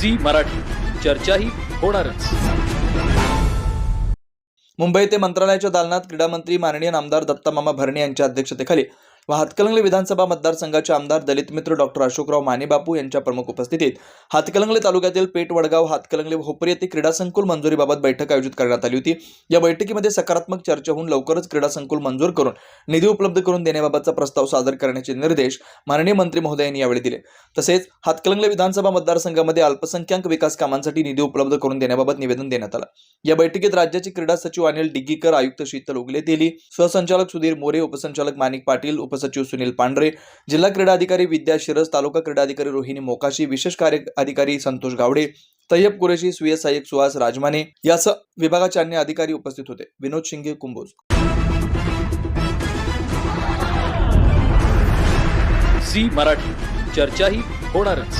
Zee Marathi. चर्चाही होणारच. मुंबई ते मंत्रालयाच्या दालनात क्रीडा मंत्री माननीय नामदार दत्तामामा भरणे यांच्या अध्यक्षतेखाली व हातकलंगले विधानसभा मतदारसंघाचे आमदार दलित मित्र डॉक्टर अशोकराव मानेबापू यांच्या प्रमुख उपस्थितीत हातकलंगले तालुक्यातील पेठ वडगाव हातकलंगले भोपरी येथे क्रीडा संकुल मंजुरीबाबत बैठक आयोजित करण्यात आली होती. या बैठकीमध्ये सकारात्मक चर्चा होऊन लवकरच क्रीडा संकुल मंजूर करून निधी उपलब्ध करून देण्याबाबतचा प्रस्ताव सादर करण्याचे निर्देश माननीय मंत्री महोदयांनी यावेळी दिले. तसेच हातकलंगले विधानसभा मतदारसंघामध्ये अल्पसंख्याक विकास कामांसाठी निधी उपलब्ध करून देण्याबाबत निवेदन देण्यात आलं. या बैठकीत राज्याचे क्रीडा सचिव अनिल डिग्गीकर आयुक्त शीतल उगले तेली सहसंचालक सुधीर मोरे उपसंचालक माणिक पाटील उपसचिव सुनील पांढरे जिल्हा क्रीडा अधिकारी विद्या शिरस तालुका क्रीडा अधिकारी रोहिणी मोकाशी विशेष कार्य अधिकारी संतोष गावडे तय्यब कुरेशी सुयस सहाय्यक सुहास राजमाने यासह विभागाचे अन्य अधिकारी उपस्थित होते. विनोद शिंगे कुंभोज. झी मराठी. चर्चाही होणारच.